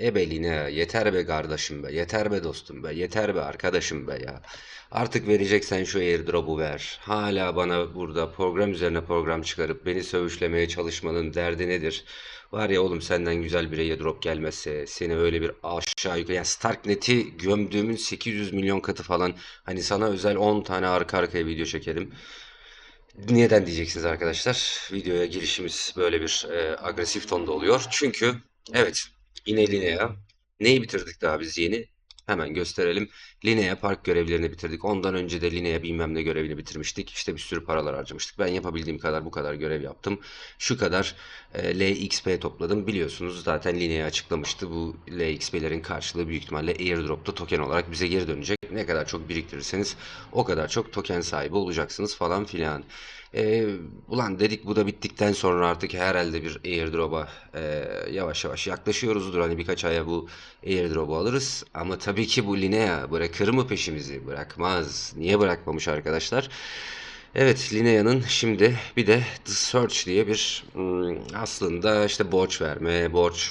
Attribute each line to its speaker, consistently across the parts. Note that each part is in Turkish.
Speaker 1: Ebeline yeter be kardeşim be, yeter be dostum be, yeter be arkadaşım be ya. Artık vereceksen şu airdrop'u ver. Hala bana burada program üzerine program çıkarıp beni sövüşlemeye çalışmanın derdi nedir? Var ya oğlum senden güzel bir airdrop gelmezse seni öyle bir aşağı yukarı yani Starknet'i gömdüğümün 800 milyon katı falan hani sana özel 10 tane arka arkaya video çekerim. Neden diyeceksiniz arkadaşlar? Videoya girişimiz böyle bir e, agresif tonda oluyor. Çünkü evet yine Linea. Neyi bitirdik daha biz yeni? Hemen gösterelim. Linea park görevlerini bitirdik. Ondan önce de Linea bilmem ne görevini bitirmiştik. İşte bir sürü paralar harcamıştık. Ben yapabildiğim kadar bu kadar görev yaptım. Şu kadar e, LXP topladım. Biliyorsunuz zaten Linea açıklamıştı. Bu LXP'lerin karşılığı büyük ihtimalle airdrop'ta token olarak bize geri dönecek. Ne kadar çok biriktirirseniz o kadar çok token sahibi olacaksınız falan filan. E, ulan dedik bu da bittikten sonra artık herhalde bir airdrop'a e, yavaş yavaş yaklaşıyoruzdur. Hani birkaç aya bu airdrop'u alırız. Ama tabii ki bu Linea bırakır mı peşimizi? Bırakmaz. Niye bırakmamış arkadaşlar? Evet Linea'nın şimdi bir de The Search diye bir hmm, aslında işte borç verme, borç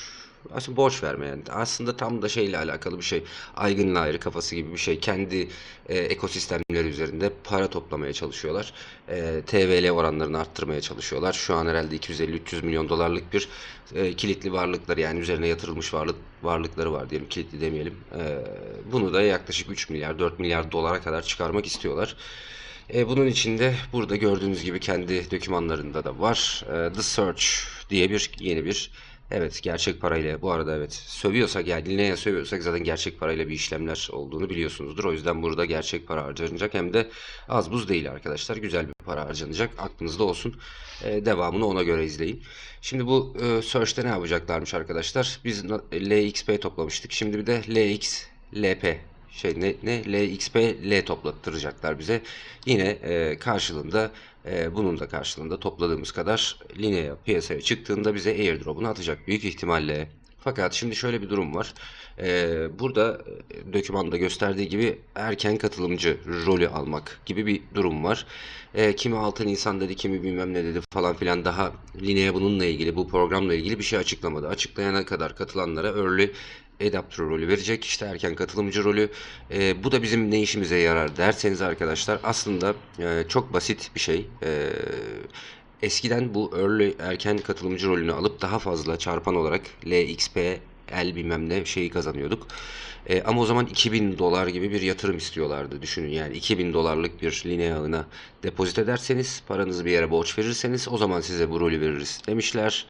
Speaker 1: aslında borç verme yani. Aslında tam da şeyle alakalı bir şey. Eigenlayer kafası gibi bir şey. Kendi e, ekosistemleri üzerinde para toplamaya çalışıyorlar. E, TVL oranlarını arttırmaya çalışıyorlar. Şu an herhalde 250-300 milyon dolarlık bir e, kilitli varlıkları yani üzerine yatırılmış varlık varlıkları var diyelim. Kilitli demeyelim. E, bunu da yaklaşık 3 milyar 4 milyar dolara kadar çıkarmak istiyorlar. E, bunun içinde burada gördüğünüz gibi kendi dokümanlarında da var. E, The Search diye bir yeni bir Evet gerçek parayla bu arada evet sövüyorsak yani Linea'ya sövüyorsak zaten gerçek parayla bir işlemler olduğunu biliyorsunuzdur. O yüzden burada gerçek para harcanacak hem de az buz değil arkadaşlar güzel bir para harcanacak aklınızda olsun. Ee, devamını ona göre izleyin. Şimdi bu e, search'te ne yapacaklarmış arkadaşlar? Biz LXP toplamıştık şimdi bir de LX şey ne, ne LXP L toplattıracaklar bize. Yine e, karşılığında e, bunun da karşılığında topladığımız kadar Linea piyasaya çıktığında bize airdrop'unu atacak büyük ihtimalle. Fakat şimdi şöyle bir durum var. Ee, burada e, dokümanda gösterdiği gibi erken katılımcı rolü almak gibi bir durum var. Ee, kimi altın insan dedi, kimi bilmem ne dedi falan filan daha Linea bununla ilgili, bu programla ilgili bir şey açıklamadı. Açıklayana kadar katılanlara early adapter rolü verecek. İşte erken katılımcı rolü. E, bu da bizim ne işimize yarar derseniz arkadaşlar aslında e, çok basit bir şey. E, eskiden bu early erken katılımcı rolünü alıp daha fazla çarpan olarak LXP el bilmem ne şeyi kazanıyorduk. E, ama o zaman 2000 dolar gibi bir yatırım istiyorlardı. Düşünün yani 2000 dolarlık bir linea ağına depozit ederseniz, paranızı bir yere borç verirseniz o zaman size bu rolü veririz demişler.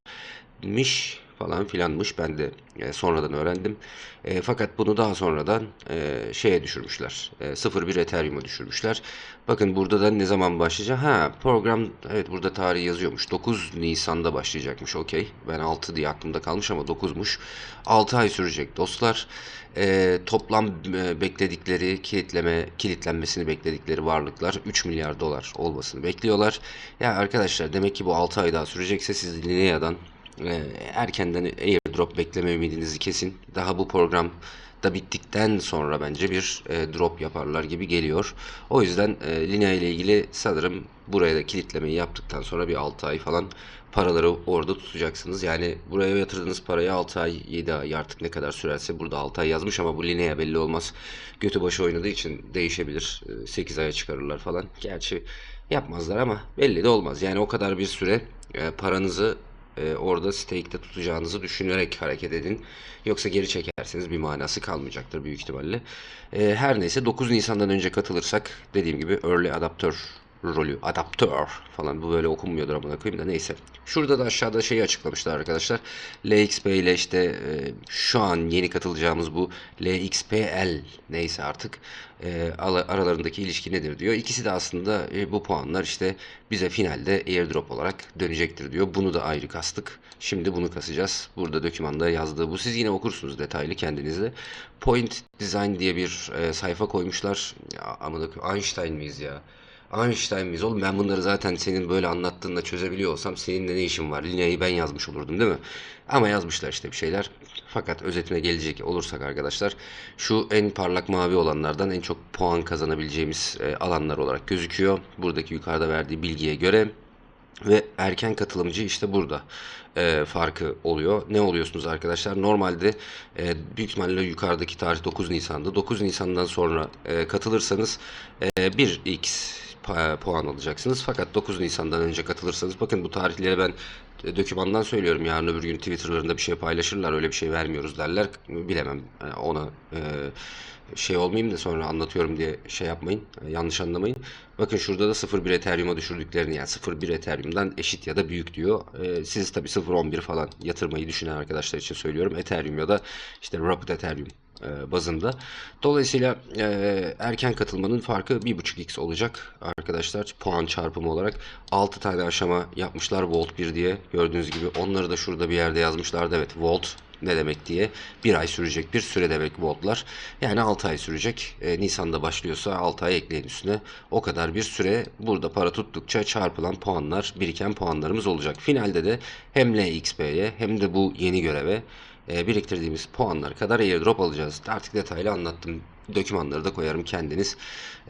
Speaker 1: Miş falan filanmış. Ben de e, sonradan öğrendim. E, fakat bunu daha sonradan e, şeye düşürmüşler. E, 0.1 Ethereum'a düşürmüşler. Bakın burada da ne zaman başlayacak? Ha program evet burada tarih yazıyormuş. 9 Nisan'da başlayacakmış. Okey. Ben 6 diye aklımda kalmış ama 9'muş. 6 ay sürecek dostlar. E, toplam e, bekledikleri kilitleme kilitlenmesini bekledikleri varlıklar 3 milyar dolar olmasını bekliyorlar. Ya arkadaşlar demek ki bu 6 ay daha sürecekse siz Linea'dan erkenden airdrop bekleme ümidinizi kesin. Daha bu program da bittikten sonra bence bir e, drop yaparlar gibi geliyor. O yüzden e, Linea ile ilgili sanırım buraya da kilitlemeyi yaptıktan sonra bir 6 ay falan paraları orada tutacaksınız. Yani buraya yatırdığınız parayı 6 ay 7 ay artık ne kadar sürerse burada 6 ay yazmış ama bu Linea belli olmaz. Götü başı oynadığı için değişebilir. E, 8 aya çıkarırlar falan. Gerçi yapmazlar ama belli de olmaz. Yani o kadar bir süre e, paranızı e, orada stake'te tutacağınızı düşünerek hareket edin. Yoksa geri çekerseniz bir manası kalmayacaktır büyük ihtimalle. E, her neyse 9 Nisan'dan önce katılırsak dediğim gibi early adapter rolü, adaptör falan bu böyle okunmuyordur amına koyayım da neyse. Şurada da aşağıda şeyi açıklamışlar arkadaşlar. LXP ile işte e, şu an yeni katılacağımız bu LXPL neyse artık e, aralarındaki ilişki nedir diyor. İkisi de aslında e, bu puanlar işte bize finalde airdrop olarak dönecektir diyor. Bunu da ayrı kastık. Şimdi bunu kasacağız. Burada dokümanda yazdığı bu. Siz yine okursunuz detaylı kendinizde. Point Design diye bir e, sayfa koymuşlar. Ya, amına Einstein miyiz ya? Einstein miyiz oğlum ben bunları zaten senin böyle anlattığında çözebiliyor olsam seninle ne işim var? Lineayı ben yazmış olurdum değil mi? Ama yazmışlar işte bir şeyler. Fakat özetine gelecek olursak arkadaşlar şu en parlak mavi olanlardan en çok puan kazanabileceğimiz e, alanlar olarak gözüküyor. Buradaki yukarıda verdiği bilgiye göre Ve erken katılımcı işte burada e, farkı oluyor. Ne oluyorsunuz arkadaşlar? Normalde e, büyük ihtimalle yukarıdaki tarih 9 Nisan'da. 9 Nisan'dan sonra e, katılırsanız e, 1x pa- puan alacaksınız. Fakat 9 Nisan'dan önce katılırsanız bakın bu tarihleri ben e, dokümandan söylüyorum. Yarın öbür gün Twitter'larında bir şey paylaşırlar. Öyle bir şey vermiyoruz derler. Bilemem. E, ona e, şey olmayayım da sonra anlatıyorum diye şey yapmayın. e, Yanlış anlamayın. Bakın şurada da 0.1 Ethereum'a düşürdüklerini yani 0.1 Ethereum'dan eşit ya da büyük diyor. E, siz tabii 0.11 falan yatırmayı düşünen arkadaşlar için söylüyorum. Ethereum ya da işte Rapid Ethereum e, bazında. Dolayısıyla e, erken katılmanın farkı 1.5x olacak arkadaşlar puan çarpımı olarak. 6 tane aşama yapmışlar Volt 1 diye gördüğünüz gibi. Onları da şurada bir yerde yazmışlardı. Evet Volt ne demek diye. Bir ay sürecek bir süre demek Volt'lar. Yani 6 ay sürecek. E, Nisan'da başlıyorsa 6 ay ekleyin üstüne. O kadar bir süre burada para tuttukça çarpılan puanlar, biriken puanlarımız olacak. Finalde de hem LXP'ye hem de bu yeni göreve e, biriktirdiğimiz puanlar kadar airdrop alacağız. Artık detaylı anlattım. Dokümanları da koyarım kendiniz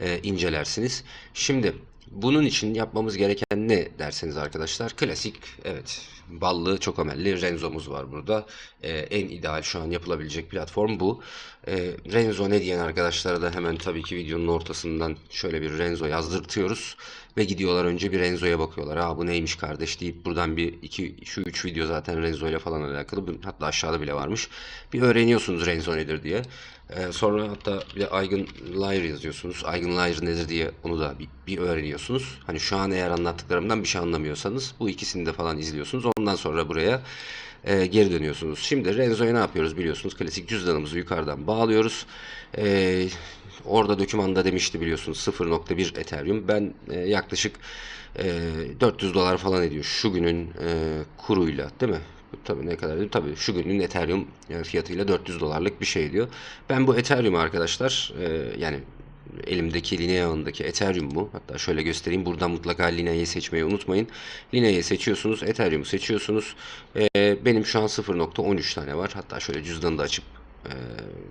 Speaker 1: e, incelersiniz. Şimdi bunun için yapmamız gereken ne derseniz arkadaşlar klasik evet ballı çok amelli Renzo'muz var burada. E, en ideal şu an yapılabilecek platform bu. E, Renzo ne diyen arkadaşlara da hemen tabii ki videonun ortasından şöyle bir Renzo yazdırtıyoruz. Ve gidiyorlar önce bir Renzo'ya bakıyorlar. Ha bu neymiş kardeş deyip buradan bir iki şu üç video zaten Renzo ile falan alakalı. Hatta aşağıda bile varmış. Bir öğreniyorsunuz Renzo nedir diye. Ee, sonra hatta bir de Eigenlayer yazıyorsunuz. Eigenlayer nedir diye onu da bir, bir öğreniyorsunuz. Hani şu an eğer anlattıklarımdan bir şey anlamıyorsanız bu ikisini de falan izliyorsunuz. Ondan sonra buraya e, geri dönüyorsunuz. Şimdi Renzo'ya ne yapıyoruz biliyorsunuz. Klasik cüzdanımızı yukarıdan bağlıyoruz. Ee, orada dokümanda demişti biliyorsunuz 0.1 Ethereum. Ben e, yaklaşık e, 400 dolar falan ediyor şu günün e, kuruyla değil mi? Tabii ne kadar değil? Tabii şu günün Ethereum e, fiyatıyla 400 dolarlık bir şey diyor. Ben bu Ethereum arkadaşlar e, yani elimdeki Linea ağındaki Ethereum bu. Hatta şöyle göstereyim. Buradan mutlaka Linea'yı seçmeyi unutmayın. Linea'yı seçiyorsunuz. Ethereum'u seçiyorsunuz. E, benim şu an 0.13 tane var. Hatta şöyle cüzdanı da açıp e,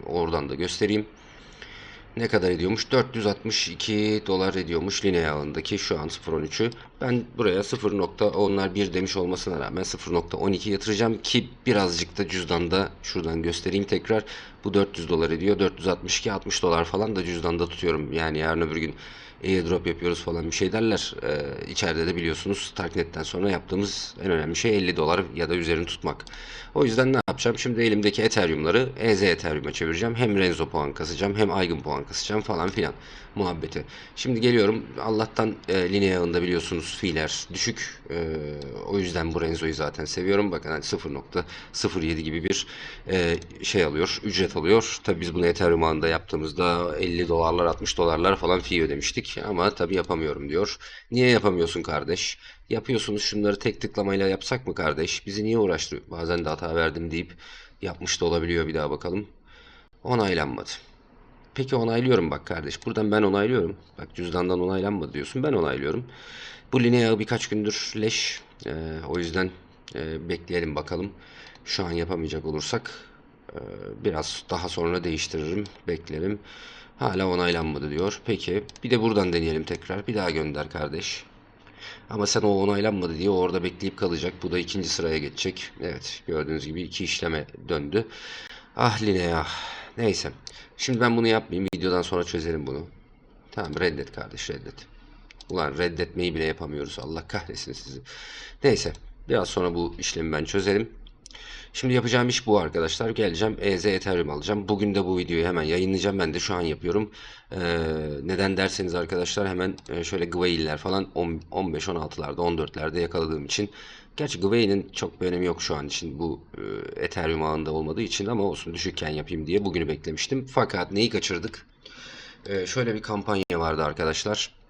Speaker 1: oradan da göstereyim. Ne kadar ediyormuş? 462 dolar ediyormuş Linea ağındaki şu an 0.13'ü. Ben buraya 0. onlar 1 demiş olmasına rağmen 0.12 yatıracağım ki birazcık da cüzdanda şuradan göstereyim tekrar. Bu 400 dolar ediyor. 462 60 dolar falan da cüzdanda tutuyorum. Yani yarın öbür gün airdrop yapıyoruz falan bir şey derler. Ee, içeride de biliyorsunuz Starknet'ten sonra yaptığımız en önemli şey 50 dolar ya da üzerini tutmak. O yüzden ne yapacağım? Şimdi elimdeki Ethereum'ları EZ Ethereum'a çevireceğim. Hem Renzo puan kasacağım hem Eigen puan kasacağım falan filan muhabbeti. Şimdi geliyorum. Allah'tan e, Linea ağında biliyorsunuz fiiller düşük. E, o yüzden bu Renzo'yu zaten seviyorum. Bakın hani 0.07 gibi bir e, şey alıyor. Ücret alıyor. Tabii biz bunu Ethereum ağında yaptığımızda 50 dolarlar 60 dolarlar falan fee ödemiştik. Ama tabii yapamıyorum diyor. Niye yapamıyorsun kardeş? Yapıyorsunuz şunları tek tıklamayla yapsak mı kardeş? Bizi niye uğraştırıyor? Bazen de hata verdim deyip yapmış da olabiliyor bir daha bakalım. Onaylanmadı. Peki onaylıyorum bak kardeş. Buradan ben onaylıyorum. Bak cüzdandan onaylanmadı diyorsun. Ben onaylıyorum. Bu Linea birkaç gündür leş. Ee, o yüzden e, bekleyelim bakalım. Şu an yapamayacak olursak e, biraz daha sonra değiştiririm. Beklerim. Hala onaylanmadı diyor. Peki bir de buradan deneyelim tekrar. Bir daha gönder kardeş. Ama sen o onaylanmadı diye orada bekleyip kalacak. Bu da ikinci sıraya geçecek. Evet gördüğünüz gibi iki işleme döndü. Ah Linea. Neyse. Şimdi ben bunu yapmayayım. Videodan sonra çözelim bunu. Tamam reddet kardeş reddet. Ulan reddetmeyi bile yapamıyoruz. Allah kahretsin sizi. Neyse. Biraz sonra bu işlemi ben çözelim. Şimdi yapacağım iş bu arkadaşlar. Geleceğim EZ Ethereum alacağım. Bugün de bu videoyu hemen yayınlayacağım. Ben de şu an yapıyorum. Ee, neden derseniz arkadaşlar hemen e, şöyle Gwail'ler falan 15-16'larda 14'lerde yakaladığım için. Gerçi Gwei'nin çok bir önemi yok şu an için bu e, Ethereum ağında olmadığı için ama olsun düşükken yapayım diye bugünü beklemiştim. Fakat neyi kaçırdık? Ee, şöyle bir kampanya vardı arkadaşlar.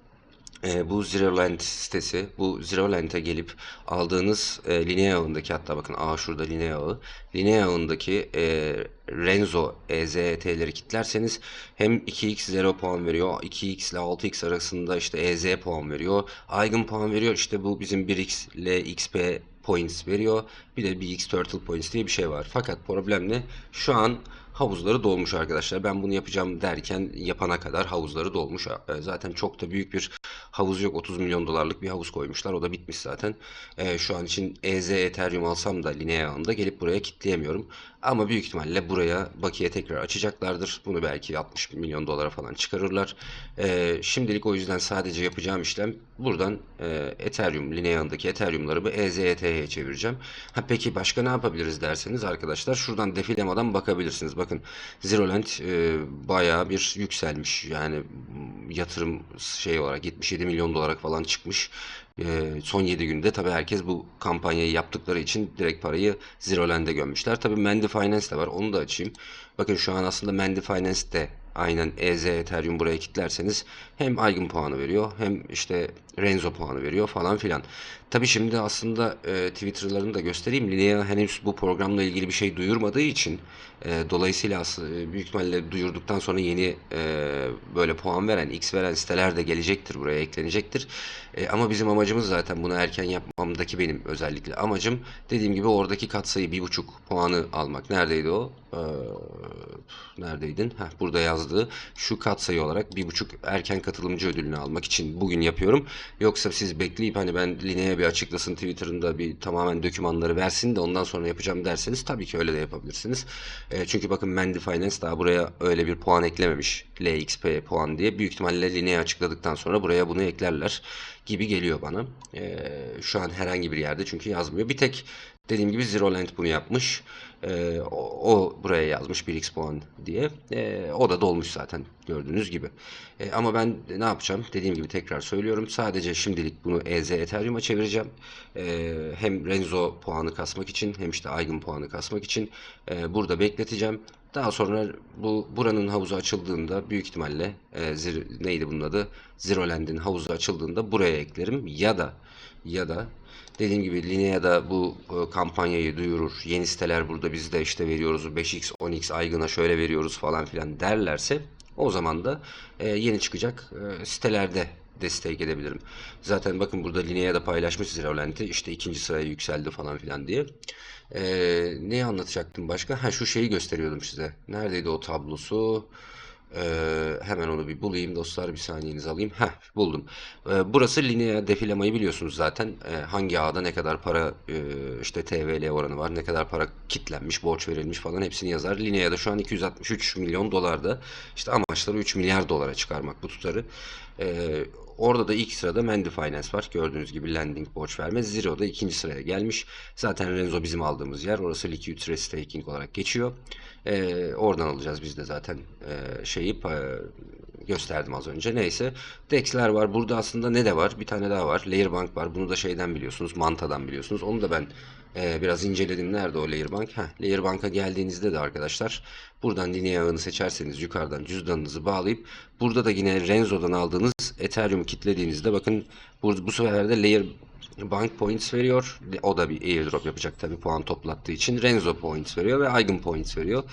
Speaker 1: E, bu Zeroland sitesi, bu Zeroland'e gelip aldığınız e, Linea ağındaki hatta bakın A şurada Linea ağı. Linea ağındaki e, Renzo EZT'leri kilitlerseniz hem 2x 0 puan veriyor, 2x ile 6x arasında işte EZ puan veriyor, Eigen puan veriyor. İşte bu bizim 1x ile XP points veriyor. Bir de 1x Turtle points diye bir şey var. Fakat problem ne? Şu an havuzları dolmuş arkadaşlar. Ben bunu yapacağım derken yapana kadar havuzları dolmuş. E, zaten çok da büyük bir havuz yok. 30 milyon dolarlık bir havuz koymuşlar. O da bitmiş zaten. E, şu an için EZ Ethereum alsam da Linea gelip buraya kitleyemiyorum. Ama büyük ihtimalle buraya bakiye tekrar açacaklardır. Bunu belki 60 milyon dolara falan çıkarırlar. E, şimdilik o yüzden sadece yapacağım işlem buradan e, Ethereum, Linea'ndaki Ethereum'ları bir EZET'ye çevireceğim. Ha peki başka ne yapabiliriz derseniz arkadaşlar şuradan defilemadan bakabilirsiniz. Bakın Zerolent e, bayağı bir yükselmiş. Yani yatırım şey olarak 77 milyon dolara falan çıkmış. E, son 7 günde tabii herkes bu kampanyayı yaptıkları için direkt parayı Zerolend'e gömmüşler. Tabii Mendy Finance de var. Onu da açayım. Bakın şu an aslında Mendy Finance de aynen EZ Ethereum buraya kilitlerseniz hem Eigen puanı veriyor hem işte Renzo puanı veriyor falan filan. Tabi şimdi aslında e, Twitter'larını da göstereyim. Linea henüz bu programla ilgili bir şey duyurmadığı için e, dolayısıyla aslında büyük ihtimalle duyurduktan sonra yeni e, böyle puan veren, X veren siteler de gelecektir buraya eklenecektir. E, ama bizim amacımız zaten bunu erken yapmamdaki benim özellikle amacım dediğim gibi oradaki katsayı bir buçuk puanı almak. Neredeydi o? Ee, neredeydin? Heh, burada yazdığı şu katsayı olarak bir buçuk erken katılımcı ödülünü almak için bugün yapıyorum. Yoksa siz bekleyip hani ben Linea'ya bir açıklasın Twitter'ında bir tamamen dokümanları versin de ondan sonra yapacağım derseniz tabii ki öyle de yapabilirsiniz. E, çünkü bakın Mendy Finance daha buraya öyle bir puan eklememiş. LXP puan diye. Büyük ihtimalle Linea açıkladıktan sonra buraya bunu eklerler gibi geliyor bana. E, şu an herhangi bir yerde çünkü yazmıyor. Bir tek dediğim gibi Zerolent bunu yapmış. E, o, o buraya yazmış 1x puan diye. E, o da dolmuş zaten gördüğünüz gibi. E, ama ben ne yapacağım? Dediğim gibi tekrar söylüyorum. Sadece şimdilik bunu EZ Ethereum'a çevireceğim. E, hem Renzo puanı kasmak için hem işte Eigen puanı kasmak için e, burada bekleteceğim. Daha sonra bu buranın havuzu açıldığında büyük ihtimalle e, zir, neydi bunun adı? Zeroland'in havuzu açıldığında buraya eklerim ya da ya da dediğim gibi Linea'da bu e, kampanyayı duyurur. Yeni siteler burada biz de işte veriyoruz 5x 10x aygına şöyle veriyoruz falan filan derlerse o zaman da e, yeni çıkacak e, sitelerde destek edebilirim. Zaten bakın burada Linea'da paylaşmış Zerolent'i işte ikinci sıraya yükseldi falan filan diye. Ee, neyi anlatacaktım başka? Ha şu şeyi gösteriyordum size. Neredeydi o tablosu? Ee, hemen onu bir bulayım dostlar. Bir saniyenizi alayım. Heh buldum. Ee, burası linea defilemayı biliyorsunuz zaten. Ee, hangi ağda ne kadar para e, işte TVL oranı var. Ne kadar para kitlenmiş, borç verilmiş falan hepsini yazar. Linea'da şu an 263 milyon dolarda. İşte amaçları 3 milyar dolara çıkarmak bu tutarı. Ee, orada da ilk sırada Mendy Finance var. Gördüğünüz gibi lending borç verme. Zero da ikinci sıraya gelmiş. Zaten Renzo bizim aldığımız yer. Orası Liquid Trade Staking olarak geçiyor. Ee, oradan alacağız biz de zaten e, şeyi e, gösterdim az önce. Neyse. Dex'ler var. Burada aslında ne de var? Bir tane daha var. Layerbank var. Bunu da şeyden biliyorsunuz. Manta'dan biliyorsunuz. Onu da ben e, biraz inceledim. Nerede o Layerbank? Heh, Layerbank'a geldiğinizde de arkadaşlar buradan linea ağını seçerseniz yukarıdan cüzdanınızı bağlayıp burada da yine Renzo'dan aldığınız Ethereum kitlediğinizde bakın bu, bu sefer de Layer Bank Points veriyor. O da bir airdrop yapacak tabi puan toplattığı için. Renzo Points veriyor ve Eigen Points veriyor.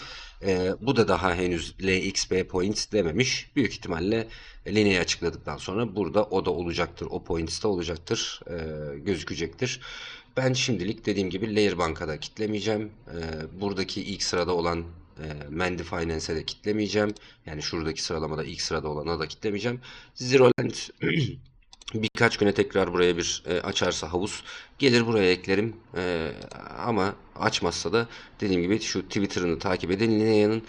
Speaker 1: Ee, bu da daha henüz LXP Points dememiş. Büyük ihtimalle Linea'yı açıkladıktan sonra burada o da olacaktır. O Points de olacaktır. E, gözükecektir. Ben şimdilik dediğim gibi Layer Bank'a kitlemeyeceğim. E, buradaki ilk sırada olan e, Mendy Finance'e de kitlemeyeceğim. Yani şuradaki sıralamada ilk sırada olana da kitlemeyeceğim. Zeroland birkaç güne tekrar buraya bir e, açarsa havuz gelir buraya eklerim. E, ama açmazsa da dediğim gibi şu Twitter'ını takip edin. Linea'nın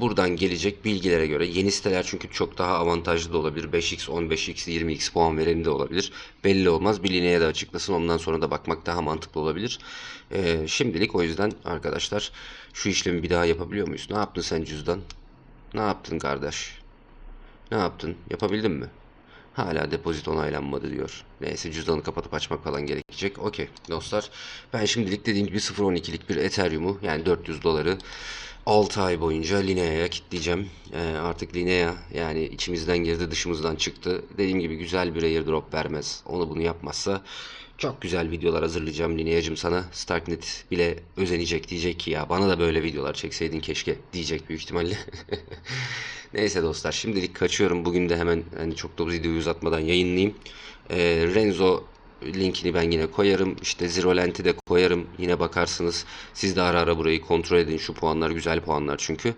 Speaker 1: buradan gelecek bilgilere göre yeni siteler çünkü çok daha avantajlı da olabilir. 5x, 15x, 20x puan vereni de olabilir. Belli olmaz. Bir Linea'ya da açıklasın. Ondan sonra da bakmak daha mantıklı olabilir. E, şimdilik o yüzden arkadaşlar şu işlemi bir daha yapabiliyor muyuz? Ne yaptın sen cüzdan? Ne yaptın kardeş? Ne yaptın? Yapabildin mi? Hala depozit onaylanmadı diyor. Neyse cüzdanı kapatıp açmak falan gerekecek. Okey dostlar. Ben şimdilik dediğim gibi 0.12'lik bir Ethereum'u yani 400 doları 6 ay boyunca Linea'ya kitleyeceğim. Ee, artık Linea yani içimizden girdi dışımızdan çıktı. Dediğim gibi güzel bir airdrop vermez. Onu bunu yapmazsa çok güzel videolar hazırlayacağım Linea'cım sana. Starknet bile özenecek diyecek ki ya bana da böyle videolar çekseydin keşke diyecek büyük ihtimalle. Neyse dostlar şimdilik kaçıyorum. Bugün de hemen hani çok da videoyu uzatmadan yayınlayayım. Ee, Renzo linkini ben yine koyarım. İşte Zirolent'i de koyarım. Yine bakarsınız. Siz de ara ara burayı kontrol edin. Şu puanlar güzel puanlar çünkü.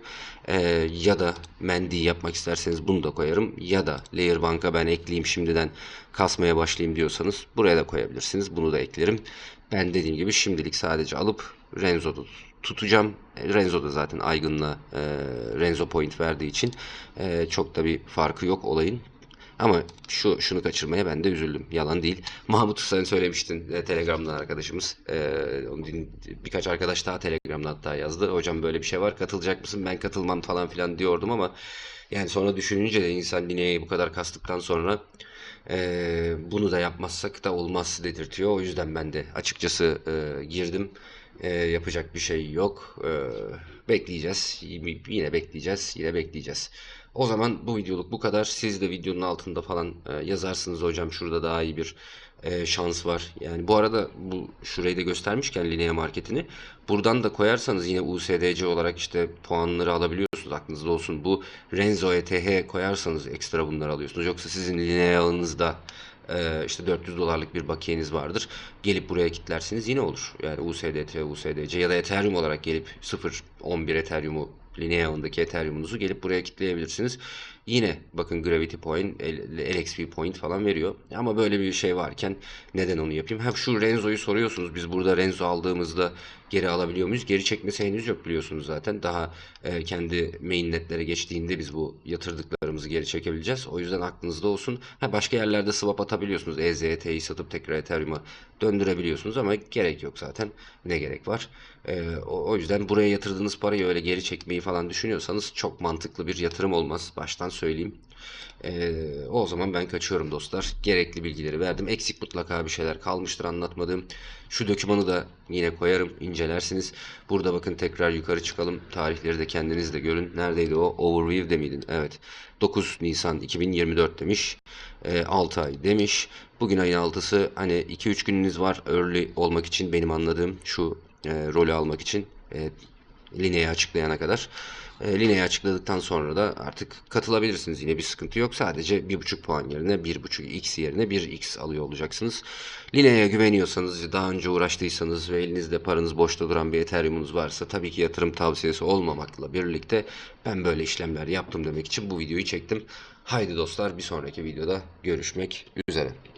Speaker 1: Ee, ya da Mendy yapmak isterseniz bunu da koyarım. Ya da Layer Bank'a ben ekleyeyim şimdiden kasmaya başlayayım diyorsanız buraya da koyabilirsiniz. Bunu da eklerim. Ben dediğim gibi şimdilik sadece alıp Renzo'da tutacağım. E, Renzo da zaten Aygın'la e, Renzo point verdiği için e, çok da bir farkı yok olayın. Ama şu şunu kaçırmaya ben de üzüldüm. Yalan değil. Mahmut sen söylemiştin e, Telegram'dan arkadaşımız. E, birkaç arkadaş daha Telegram'dan hatta yazdı. Hocam böyle bir şey var katılacak mısın? Ben katılmam falan filan diyordum ama yani sonra düşününce de insan Linea'yı bu kadar kastıktan sonra e, bunu da yapmazsak da olmaz dedirtiyor. O yüzden ben de açıkçası e, girdim. E, yapacak bir şey yok. E, bekleyeceğiz. Yine bekleyeceğiz. Yine bekleyeceğiz. O zaman bu videoluk bu kadar. Siz de videonun altında falan e, yazarsınız hocam şurada daha iyi bir e, şans var. Yani bu arada bu şurayı da göstermişken Linea Market'ini buradan da koyarsanız yine USDC olarak işte puanları alabiliyorsunuz. Aklınızda olsun. Bu Renzo ETH koyarsanız ekstra bunları alıyorsunuz. Yoksa sizin Linea ağınızda e, işte 400 dolarlık bir bakiyeniz vardır. Gelip buraya kitlersiniz yine olur. Yani USDT, USDC ya da Ethereum olarak gelip 0.11 Ethereum'u Linea ağındaki Ethereum'unuzu gelip buraya kitleyebilirsiniz. Yine bakın Gravity Point, LXP Point falan veriyor. Ama böyle bir şey varken neden onu yapayım? Ha şu Renzo'yu soruyorsunuz. Biz burada Renzo aldığımızda geri alabiliyor muyuz? Geri çekmesi henüz yok biliyorsunuz zaten. Daha e, kendi mainnetlere geçtiğinde biz bu yatırdıklarımızı geri çekebileceğiz. O yüzden aklınızda olsun. Ha başka yerlerde swap atabiliyorsunuz. EZT'yi satıp tekrar Ethereum'a döndürebiliyorsunuz ama gerek yok zaten. Ne gerek var? E, o, o yüzden buraya yatırdığınız parayı öyle geri çekmeyi falan düşünüyorsanız çok mantıklı bir yatırım olmaz. Baştan söyleyeyim. Ee, o zaman ben kaçıyorum dostlar. Gerekli bilgileri verdim. Eksik mutlaka bir şeyler kalmıştır anlatmadığım. Şu dokümanı da yine koyarım. incelersiniz. Burada bakın tekrar yukarı çıkalım. Tarihleri de kendiniz de görün. Neredeydi o? Overview'de miydin? Evet. 9 Nisan 2024 demiş. Ee, 6 ay demiş. Bugün ayın 6'sı. Hani 2-3 gününüz var early olmak için benim anladığım şu e, rolü almak için. E, Linea'yı açıklayana kadar. E, Linea'yı açıkladıktan sonra da artık katılabilirsiniz. Yine bir sıkıntı yok. Sadece 1.5 puan yerine 1.5 x yerine 1x alıyor olacaksınız. Linea'ya güveniyorsanız, daha önce uğraştıysanız ve elinizde paranız boşta duran bir Ethereum'unuz varsa tabii ki yatırım tavsiyesi olmamakla birlikte ben böyle işlemler yaptım demek için bu videoyu çektim. Haydi dostlar bir sonraki videoda görüşmek üzere.